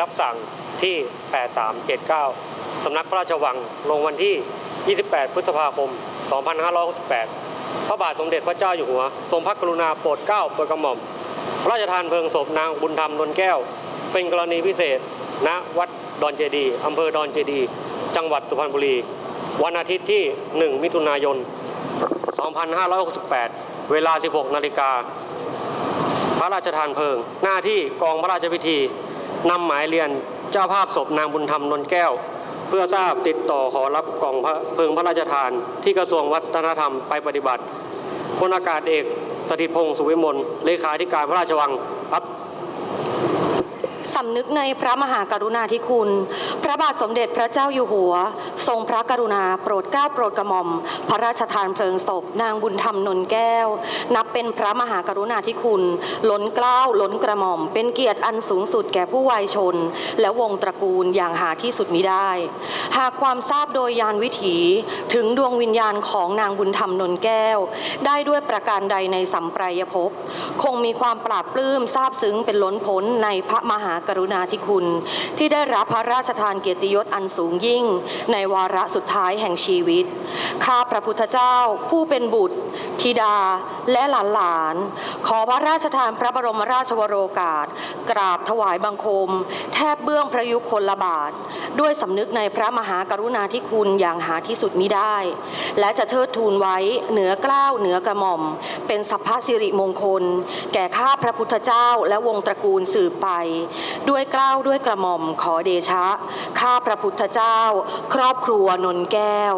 รับสั่งที่ 8379 สำนักพระราชวัง ลงวันที่ 28 พฤษภาคม 2568 พระบาทสมเด็จพระเจ้าอยู่หัว ทรงพระกรุณาโปรดเกล้าโปรดกระหม่อม พระราชทานเพลิงศพนางบุญธรรมนนแก้ว เป็นกรณีพิเศษ ณ วัดดอนเจดี อำเภอดอนเจดี จังหวัดสุพรรณบุรี วันอาทิตย์ที่ 1 มิถุนายน 2568 เวลา 16 นาฬิกา พระราชทานเพลิง หน้าที่กองพระราชพิธี นำหมายเรียนเจ้าภาพศพนางบุญธรรมนนแก้ว เพื่อทราบติดต่อขอรับกล่องเพลิงพระราชทาน ที่กระทรวงวัฒนธรรมไปปฏิบัติพลอากาศเอกสถิตพงศ์สุวิมลเลขาธิการพระราชวังรับำนึกในพระมหากรุณาธิคุณ พระบาทสมเด็จพระเจ้าอยู่หัว ทรงพระกรุณาโปรดเกล้าโปรดกระหม่อม พระราชทานเพลิงศพ นางบุญธรรมนนแก้ว นับเป็นพระมหากรุณาธิคุณ ล้นเกล้าล้นกระหม่อม เป็นเกียรติอันสูงสุดแก่ผู้วัยชน และวงตระกูลอย่างหาที่สุดมิได้ หากความทราบโดยยานวิถีถึงดวงวิญญาณของนางบุญธรรมนนแก้ว ได้ด้วยประการใดในสัมปรายภพคงมีความปราบปลื้มซาบซึ้งเป็นล้นพ้นในพระมหากรุณาธิคุณ ที่ได้รับพระราชทานเกียรติยศอันสูงยิ่ง ในวาระสุดท้ายแห่งชีวิต ข้าพระพุทธเจ้าผู้เป็นบุตรธิดา และหลานๆ ขอพระราชทานพระบรมราชวโรกาส กราบถวายบังคม แทบเบื้องพระยุคลบาท ด้วยสำนึกในพระมหากรุณาธิคุณอย่างหาที่สุดมิได้ และจะเทิดทูนไว้เหนือเกล้าวเหนือกระหม่อม เป็นสัพพสิริมงคล แก่ข้าพระพุทธเจ้าและวงตระกูลสืบไป ด้วยเกล้าวด้วยกระหม่อมขอเดชะ ข้าพระพุทธเจ้า ครอบครัวนนแก้ว